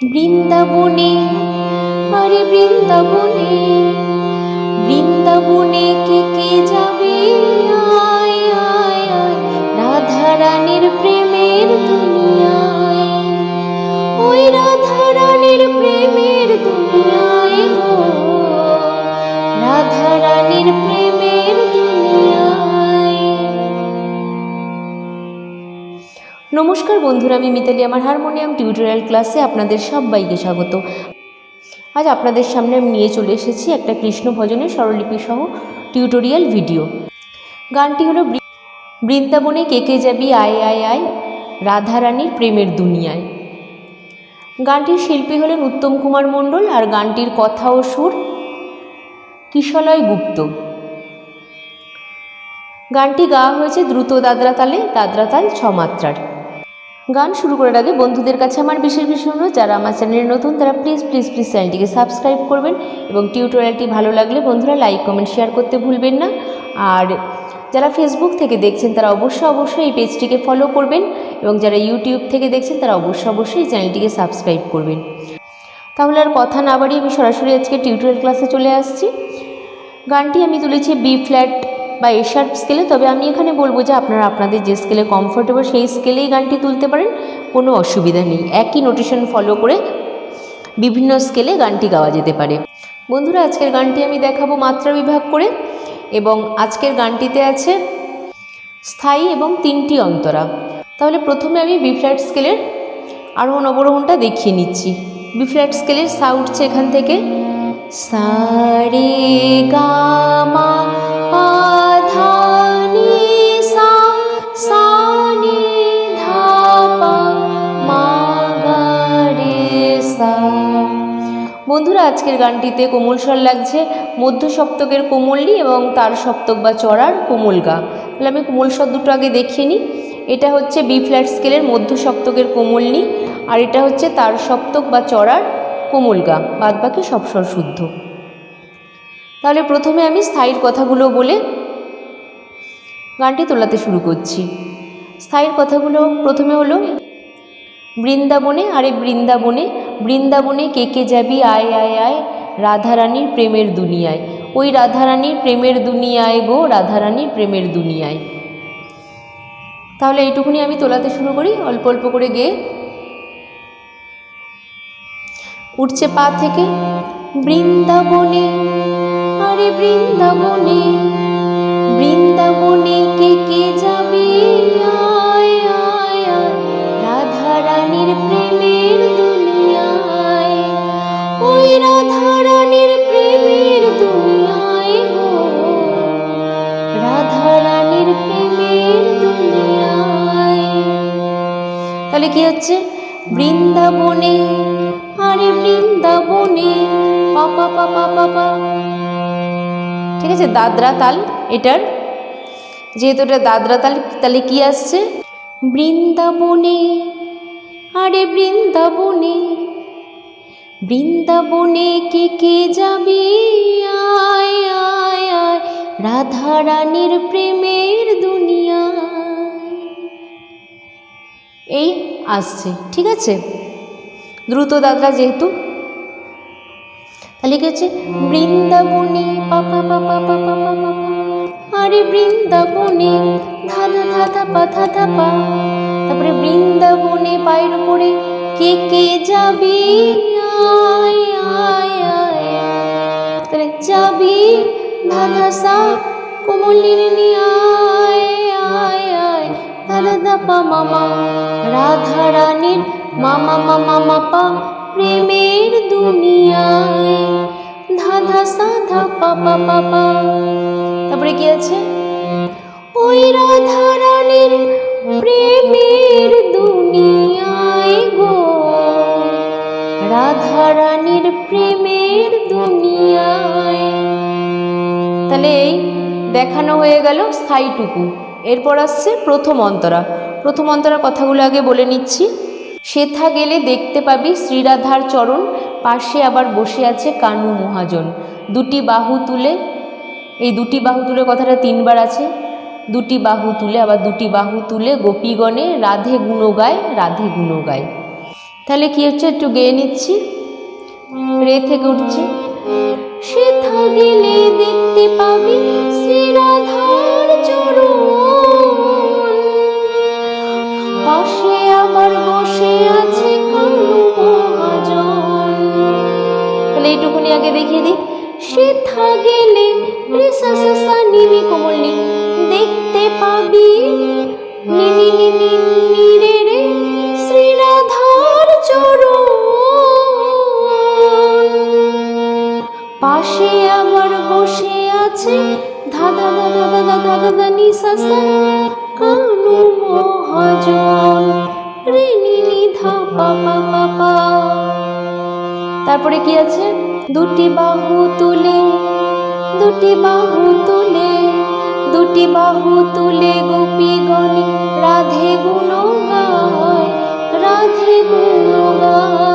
বৃন্দাবনে, আরে বৃন্দাবনে বৃন্দাবনে কে কে যাবে? রাধা রানীর প্রেমের ওই প্রেমের দুনিয়ায় রাধা রানীর প্রেমের নমস্কার বন্ধুরা, আমি মিতালি। আমার হারমোনিয়াম টিউটোরিয়াল ক্লাসে আপনাদের সবাইকে স্বাগত। আজ আপনাদের সামনে আমি নিয়ে চলে এসেছি একটা কৃষ্ণ ভজনের স্বরলিপি সহ টিউটোরিয়াল ভিডিও। গানটি হলো বৃন্দাবনে কে কে যাবি, আয় আয় আয় রাধারানীর প্রেমের দুনিয়ায়। গানটির শিল্পী হলেন উত্তম কুমার মণ্ডল আর গানটির কথা ও সুর কিশলয় গুপ্ত। গানটি গাওয়া হয়েছে দ্রুত দাদরা তালে দাদরা তাল ছ মাত্রার গান শুরু করার আগে বন্ধুদের কাছে আমার বিশেষ বিশেষ অনুরোধ, যারা আমার চ্যানেলে নতুন, তারা প্লিজ প্লিজ প্লিজ চ্যানেলটিকে সাবস্ক্রাইব করবেন এবং টিউটোরিয়ালটি ভালো লাগলে বন্ধুরা লাইক কমেন্ট শেয়ার করতে ভুলবেন না। আর যারা ফেসবুক থেকে দেখছেন, তারা অবশ্যই অবশ্যই এই পেজটিকে ফলো করবেন এবং যারা ইউটিউব থেকে দেখছেন, তারা অবশ্যই অবশ্যই এই চ্যানেলটিকে সাবস্ক্রাইব করবেন। তাহলে আর কথা না বাড়িয়ে আমি সরাসরি আজকে টিউটোরিয়াল ক্লাসে চলে আসছি। গানটি আমি তুলেছি বি ফ্ল্যাট বা এ শার্প স্কেলে তবে আমি এখানে বলব যে আপনারা আপনাদের যে স্কেলে কমফোর্টেবল সেই স্কেলেই গানটি তুলতে পারেন, কোনো অসুবিধা নেই। একই নোটেশন ফলো করে বিভিন্ন স্কেলে গানটি গাওয়া যেতে পারে। বন্ধুরা, আজকের গানটি আমি দেখাবো মাত্রা বিভাগ করে এবং আজকের গানটিতে আছে স্থায়ী এবং তিনটি অন্তরা। তাহলে প্রথমে আমি বি ফ্ল্যাট স্কেলের আরোহণ অবরোহণটা দেখিয়ে নিচ্ছি। বি ফ্ল্যাট স্কেলের সা উঠছে এখান থেকে সা রে বন্ধুরা, আজকের গানটিতে কোমল স্বর লাগছে, মধ্য সপ্তকের কোমললি এবং তার সপ্তক বা চড়ার কোমল গা। তাহলে আমি কোমল স্বর দুটো আগে দেখিয়ে নিই। এটা হচ্ছে বি ফ্ল্যাট স্কেলের মধ্য সপ্তকের কোমলনি, আর এটা হচ্ছে তার সপ্তক বা চড়ার কোমল গা। বাদ বাকি সব স্বর শুদ্ধ। তাহলে প্রথমে আমি স্থায়ীর কথাগুলো বলে গানটি তোলাতে শুরু করছি। স্থায়ীর কথাগুলো প্রথমে হলো, বৃন্দাবনে, আরে বৃন্দাবনে বৃন্দাবনে কে কে যাবি, আয় আয় আয়, রাধারানীর প্রেমের দুনিয়ায়। ওই রাধারানীর প্রেমের দুনিয়ায় গো, রাধারানীর প্রেমের দুনিয়ায়। তাহলে এইটুকুনি আমি তোলাতে শুরু করি, অল্প অল্প করে গেয়ে। উঠছে পা থেকে, বৃন্দাবনে আরে বৃন্দাবনে বৃন্দাবনে কে কে যাবে? আয় রাধা রানীর প্রেমের দুনিয়ায়। ওই রাধা রানীর প্রেমের দুনিয়ায় গো। রাধা রানীর প্রেমের দুনিয়ায়। তাহলে কি হচ্ছে? বৃন্দাবনে, আরে বৃন্দাবনে পাপা পাপা পাপা ঠিক আছে? দাদরা তাল, এটার, যেহেতু এটা দাদরা তাল, তাহলে কী আসছে? বৃন্দাবনে, আরে বৃন্দাবনে বৃন্দাবনে কে কে যাবে? আয় আয় আয়, রাধা রানীর প্রেমের দুনিয়া এই আসছে, ঠিক আছে? দ্রুত দাদরা যেহেতু কি বৃন্দাবনে পাপা পাপা পাপা পাপা আরে বৃন্দাবনে ধাধা ধাধা, পা ধাধা, পা। তারপরে বৃন্দাবনে পায়ের উপরে কে কে যাবি? আয় আয় আয় তাহলে যাবি ধাধা সা কোমলিনী আয় আয় আয়। ধাধা ধা পা মামা রাধা রানীর মামা মামা মাপা প্রেমের দুনিয়ায়। ধাধা, সাধা পাপা পাপা তারপরে কি আছে? ওই রাধা রানীর প্রেমের দুনিয়ায় গো। রাধা রানীর প্রেমের দুনিয়ায়। তাহলে এই দেখানো হয়ে গেল স্থায়ীটুকু। এরপর আসছে প্রথম অন্তরা। প্রথম অন্তরার কথাগুলো আগে বলে নিচ্ছি। সেথা গেলে দেখতে পাবি শ্রীরাধার চরণ, পাশে আবার বসে আছে কানু মহাজন। দুটি বাহু তুলে, এই দুটি বাহু তুলে কথাটা তিনবার আছে। দুটি বাহু তুলে, আবার দুটি বাহু তুলে গোপীগণে রাধে গুণ গায় রাধে গুণ গায় তাহলে কি হচ্ছে? একটু গেয়ে নিচ্ছি। রে থেকে উঠছে। সেথা গেলে দেখতে পাবি শ্রীরাধার চরণ পাশে আবার বসে আছে। ধাদা দাদা দাদা দাদা দানি সাসা কানু মহাজন রে, নি নি, ধা, পা পা তারপরে কি আছে? দুটি বাহু তুলে, দুটি বাহু তুলে, দুটি বাহু তুলে গোপী গণে, রাধে গুণ গায় রাধে গুণ গায়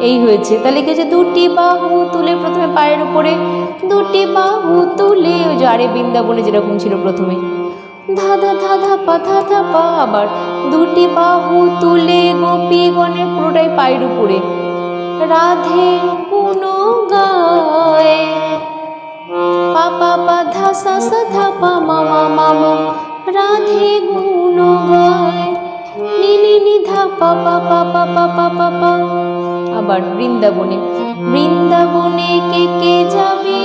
এই হয়েছে। তাহলে কি দুটি বাহু তুলে প্রথমে পায়ের উপরে, দুটি বাহু তুলে ওই যে আরে বৃন্দাবনে যেরকম ছিল প্রথমে। ধাধা ধা ধা পা ধাধা পা আবার দুটি বাহু তুলে গোপী গণে পুরোটাই পায়ের উপরে। রাধে কোন গায়। পা পা পা, ধা, সা সা, ধা, পা, মা মা মা মা। রাধে গুণ গায়। নি নি পা পা পা পা পা পা পা। আবার বৃন্দাবনে। বৃন্দাবনে কে কে যাবে?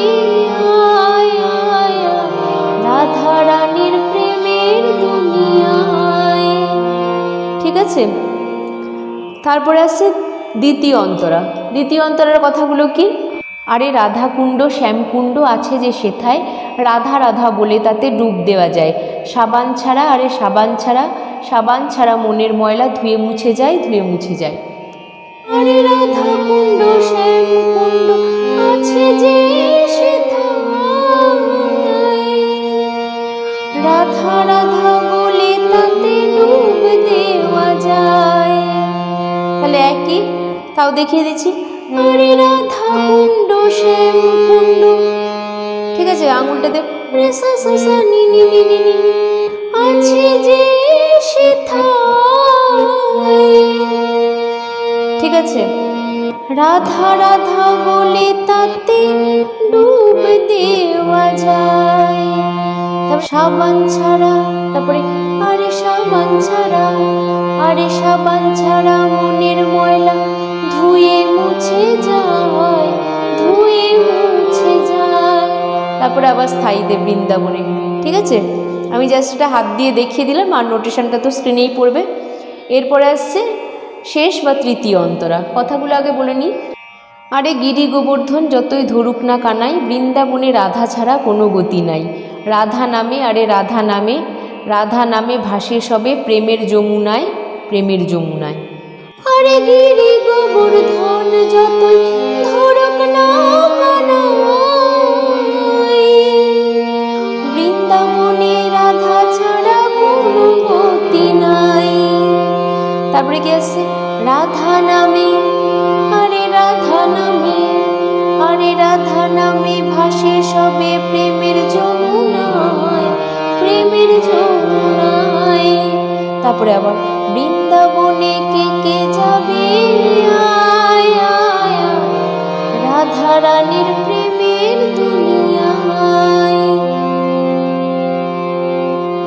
রাধা রানীর প্রেমের ঠিক আছে? তারপরে আছে দ্বিতীয় অন্তরা। দ্বিতীয় অন্তরার কথাগুলো কি? আরে রাধাকুণ্ড, শ্যামকুণ্ড আছে যে সেথায়, রাধা রাধা বলে তাতে ডুব দেওয়া যায়। সাবান ছাড়া, আরে সাবান ছাড়া সাবান ছাড়া মনের ময়লা ধুয়ে মুছে যায়, ধুয়ে মুছে যায়। আরে রাধা কুণ্ড শ্যাম আছে যে রাধা রাধা বলে তাতে ডুব দেওয়া যায়। তাহলে একই? তাও দেখিয়ে দিচ্ছি। আরে রাধা কুণ্ড শ্যাম কুণ্ড ঠিক আছে আঙুলটাতে রে সা সা সা। আছে যে সেথায়। আছে। রাধা রাধা বলে তাতে ডুব দেওয়া যায়। তারপর সাবান ছাড়া, তারপরে আরে সাবান ছাড়া, আরে সাবান ছাড়া মনের ময়লা ধুয়ে মুছে যায়, ধুয়ে মুছে যায়। তারপরে আবার স্থায়ীতে বৃন্দাবনে। ঠিক আছে? আমি জাস্ট এটা হাত দিয়ে দেখিয়ে দিলাম আর নোটেশনটা তো স্ক্রিনেই পড়বে। এরপরে আসছে শেষ বা তৃতীয় অন্তরা। কথাগুলো আগে বলে নিই আরে গিরি গোবর্ধন, যতই ধরুক না কানাই, বৃন্দাবনে রাধা ছাড়া কোনো গতি নাই। রাধা নামে, আরে রাধা নামে রাধা নামে ভাসে সবে প্রেমের যমুনায় প্রেমের যমুনায়। আরে গিরি গোবর্ধন, যতই ধরুক না বৃন্দাবনে রাধা ছাড়া তারপরে কি আছে? রাধা নামে আরে রাধা নামে আরে রাধা নামে ভাসে সবে প্রেমের যমুনায় প্রেমের যমুনায়। তারপরে আবার, বৃন্দাবনে কে কে যাবে রাধা রানীর প্রেমের দুনিয়ায়।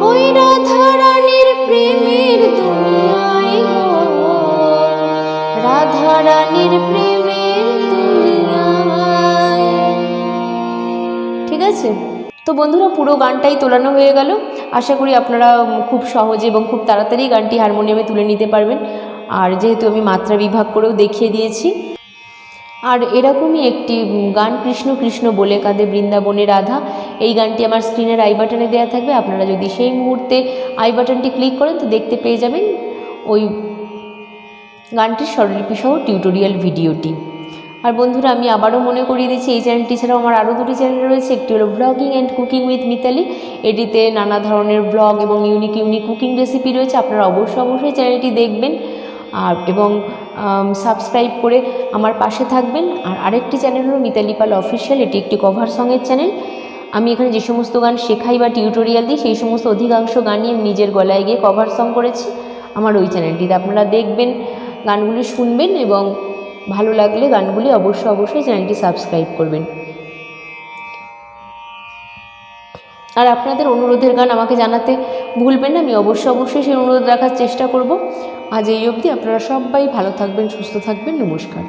ওই রাধা রানীর প্রেমের দুনিয়ায়। গো রাধা রানীর প্রেমের দুনিয়ায় ঠিক আছে? তো বন্ধুরা, পুরো গানটাই তোলানো হয়ে গেল। আশা করি আপনারা খুব সহজে এবং খুব তাড়াতাড়ি গানটি হারমোনিয়ামে তুলে নিতে পারবেন। আর যেহেতু আমি মাত্রা বিভাগ করেও দেখিয়ে দিয়েছি। আর এরকমই একটি গান, কৃষ্ণ কৃষ্ণ বলে কাঁদে বৃন্দাবনে রাধা। এই গানটি আমার স্ক্রিনের আই বাটনে দেওয়া থাকবে। আপনারা যদি সেই মুহূর্তে আই বাটনটি ক্লিক করেন, তো দেখতে পেয়ে যাবেন ওই গানটির স্বরলিপি সহ টিউটোরিয়াল ভিডিওটি। আর বন্ধুরা, আমি আবারও মনে করিয়ে দিচ্ছি, এই চ্যানেলটি ছাড়াও আমার আরও দুটি চ্যানেল রয়েছে। একটি হলো blogging and cooking with Mitali এটিতে নানা ধরনের ব্লগ এবং ইউনিক ইউনিক কুকিং রেসিপি রয়েছে। আপনারা অবশ্যই অবশ্যই চ্যানেলটি দেখবেন। আর এবং সাবস্ক্রাইব করে আমার পাশে থাকবেন। আর আরেকটি চ্যানেল হলো মিতালি পাল অফিসিয়াল এটি একটি কভার সঙের চ্যানেল। আমি এখানে যে সমস্ত গান শেখাই বা টিউটোরিয়াল দিই, সেই সমস্ত অধিকাংশ গানই আমি নিজের গলায় গিয়ে কভার সং করেছি। আমার ওই চ্যানেলটিতে আপনারা দেখবেন। গানগুলি শুনবেন এবং ভালো লাগলে গানগুলি অবশ্যই অবশ্যই চ্যানেলটি সাবস্ক্রাইব করবেন। আর আপনাদের অনুরোধের গান আমাকে জানাতে ভুলবেন না, আমি অবশ্যই অবশ্যই সেই অনুরোধ রাখার চেষ্টা করব। আজ এই অবধি আপনারা সবাই ভালো থাকবেন, সুস্থ থাকবেন, নমস্কার।